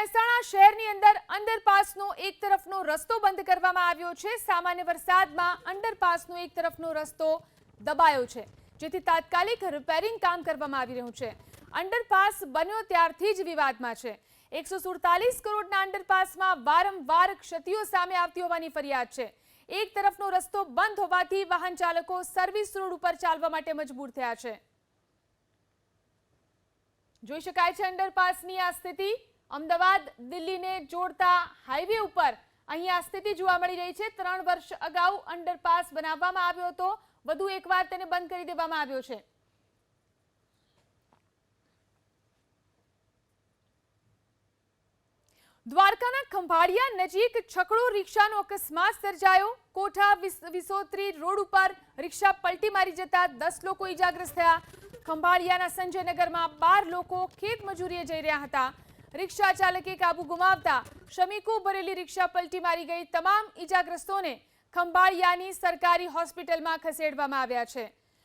મહેસાણા શહેરની અંદર અંડરપાસનો એક તરફનો રસ્તો બંધ કરવામાં આવ્યો છે. સામાન્ય વરસાદમાં અંડરપાસનો એક તરફનો રસ્તો દબાયો છે, જેથી તાત્કાલિક રિપેરિંગ કામ કરવામાં આવી રહ્યું છે. અંડરપાસ બન્યો ત્યારથી જ વિવાદમાં છે. એકસો સુડતાલીસ કરોડના અંડરપાસમાં વારંવાર ક્ષતિઓ સામે આવતી હોવાની ફરિયાદ છે. એક તરફનો રસ્તો બંધ હોવાથી વાહન ચાલકો સર્વિસ રોડ ઉપર ચાલવા માટે મજબૂર થયા છે. જોઈ શકાય છે અંડરપાસની આ સ્થિતિ? અમદાવાદ દિલ્હીને જોડતા હાઈવે ઉપર અહીંયા સ્થિતિ જોવા મળી રહી છે. ત્રણ વર્ષ અગાઉ અંડરપાસ બનાવવામાં આવ્યો હતો. વધુ એકવાર તેને બંધ કરી દેવામાં આવ્યો છે. દ્વારકાના ખંભાળિયા નજીક છકડો રિક્ષાનો અકસ્માત સર્જાયો. કોઠા વિસ- વિસોત્રી રોડ ઉપર રિક્ષા પલટી મારી જતા દસ લોકો ઈજાગ્રસ્ત થયા. ખંભાળિયાના સંજયનગરમાં બાર લોકો ખેત મજૂરીએ જઈ રહ્યા હતા. રિક્ષા ચાલકે કાબુ ગુમાવતા શ્રમિકો ભરેલી રિક્ષા પલટી મારી ગઈ. તમામ ઈજાગ્રસ્તોને ખંભાળિયાની સરકારી હોસ્પિટલમાં ખસેડવામાં આવ્યા છે.